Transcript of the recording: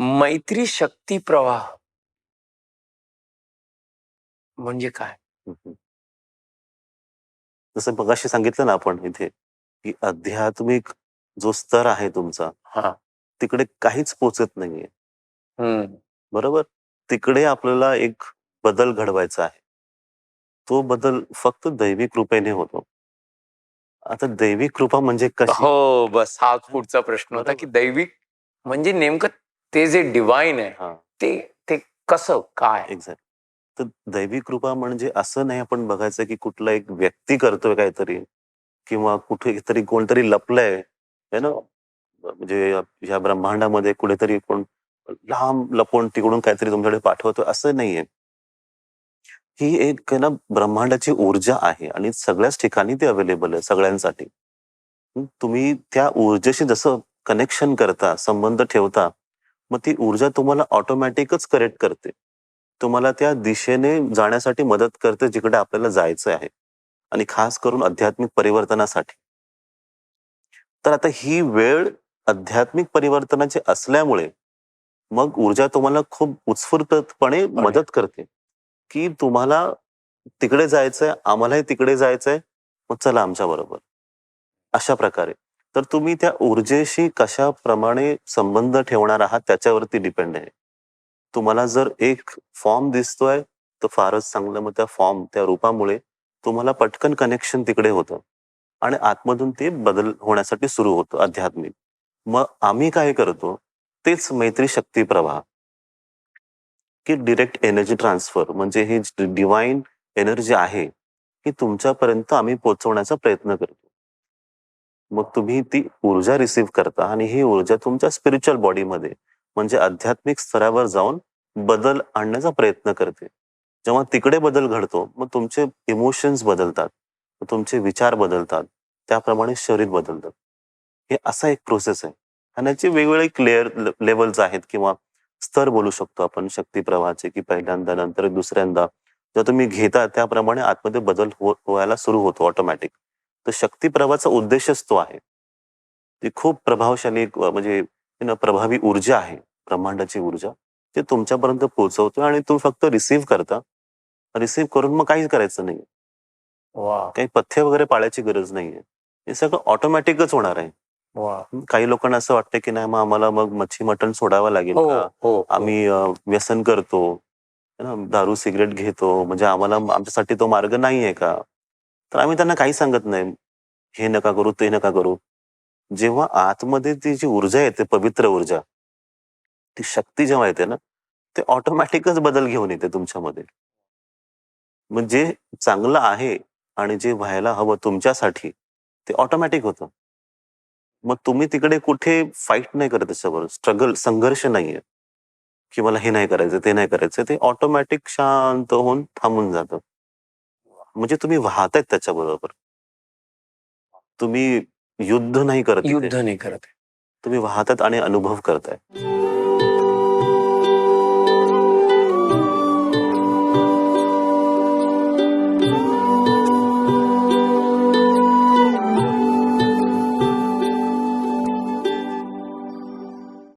मैत्री शक्ती प्रवाह. म्हणजे काय. जसं मगाशी सांगितलं ना आपण इथे की आध्यात्मिक जो स्तर आहे तुमचा हा. तिकडे काहीच पोचत नाहीये. बरोबर? तिकडे आपल्याला एक बदल घडवायचा आहे. तो बदल फक्त दैवी कृपेने होतो. आता दैवी कृपा म्हणजे कशी? हो बस हा पुढचा प्रश्न होता. की दैविक म्हणजे नेमकं ते जे डिवाइन आहे हा. ते ते कसं काय? एक्झॅक्ट तर दैवी कृपा म्हणजे असं नाही आपण बघायचं की कुठला एक व्यक्ती करतोय काहीतरी किंवा कुठे तरी कोणतरी लपलंय है ना? म्हणजे ह्या ब्रह्मांडामध्ये कुठेतरी कोण लांब लपवून तिकडून काहीतरी तुमच्याकडे पाठवतोय असं नाहीये. ही एक ना ब्रह्मांडाची ऊर्जा आहे आणि सगळ्याच ठिकाणी ती अवेलेबल आहे सगळ्यांसाठी. तुम्ही त्या ऊर्जेशी जसं कनेक्शन करता संबंध ठेवता मग ती ऊर्जा तुम्हाला ऑटोमॅटिकच करेक्ट करते. तुम्हाला त्या दिशेने जाण्यासाठी मदत करते जिकडे आपल्याला जायचं आहे. आणि खास करून आध्यात्मिक परिवर्तनासाठी. तर आता ही वेळ आध्यात्मिक परिवर्तनाची असल्यामुळे मग ऊर्जा तुम्हाला खूप उत्स्फूर्तपणे मदत करते. की तुम्हाला तिकडे जायचंय आम्हालाही तिकडे जायचंय मग चला आमच्या बरोबर. अशा प्रकारे. तर तुम्ही त्या ऊर्जेशी कशाप्रमाणे संबंध ठेवणार आहात त्याच्यावरती डिपेंड आहे. तुम्हाला जर एक फॉर्म दिसतोय तर फारच चांगलं. मग त्या फॉर्म त्या रूपामुळे तुम्हाला पटकन कनेक्शन तिकडे होतं. आणि आतमधून ते बदल होण्यासाठी सुरू होतं आध्यात्मिक. मग आम्ही काय करतो तेच मैत्री शक्ती प्रवाह. की डिरेक्ट एनर्जी ट्रान्सफर म्हणजे ही डिवाइन एनर्जी आहे ही तुमच्यापर्यंत आम्ही पोहोचवण्याचा प्रयत्न करतो. मग तुम्ही ती ऊर्जा रिसीव्ह करता आणि ही ऊर्जा तुमच्या स्पिरिच्युअल बॉडीमध्ये म्हणजे आध्यात्मिक स्तरावर जाऊन बदल आणण्याचा प्रयत्न करते. जेव्हा तिकडे बदल घडतो मग तुमचे इमोशन्स बदलतात तुमचे विचार बदलतात त्याप्रमाणे शरीर बदलतात हे असा एक प्रोसेस आहे. आणि याचे वेगवेगळे क्लिअर लेवल्स आहेत किंवा स्तर बोलू शकतो आपण शक्ती प्रवाहाचे की पहिल्यांदा नंतर दुसऱ्यांदा. जेव्हा तुम्ही घेता त्याप्रमाणे आतमध्ये बदल हो व्हायला सुरू होतो ऑटोमॅटिक तर शक्ती प्रवाहाचा उद्देशच तो आहे. ती खूप प्रभावशाली म्हणजे प्रभावी ऊर्जा आहे ब्रह्मांडाची ऊर्जा ते तुमच्यापर्यंत पोहोचवतो आणि तुम्ही फक्त रिसीव्ह करता. रिसीव्ह करून मग काहीच करायचं नाही काही पथ्य वगैरे पाळायची गरज नाहीये. हे सगळं ऑटोमॅटिकच होणार आहे. काही लोकांना असं वाटतं की नाही मग आम्हाला मग मच्छी मटण सोडावं लागेल हो का? हो आम्ही व्यसन करतो. है दारू सिगरेट घेतो. म्हणजे आम्हाला आमच्यासाठी तो मार्ग नाहीये का? तर आम्ही त्यांना काही सांगत नाही. हे नका करू ते नका करू. जेव्हा आतमध्ये ती जी ऊर्जा येते पवित्र ऊर्जा ती शक्ती जेव्हा येते ना ते ऑटोमॅटिकच बदल घेऊन येते तुमच्यामध्ये. म्हणजे चांगलं आहे आणि जे व्हायला हवं तुमच्यासाठी ते ऑटोमॅटिक होतं. मग तुम्ही तिकडे कुठे फाईट नाही करत त्याच्यावर स्ट्रगल संघर्ष नाहीये. की मला हे नाही करायचं ते नाही करायचं ते ऑटोमॅटिक शांत होऊन थांबून जातं. म्हणजे तुम्ही वाहतायत त्याच्याबरोबर. तुम्ही युद्ध नाही करत. युद्ध नाही करत. तुम्ही वाहतात आणि अनुभव करताय.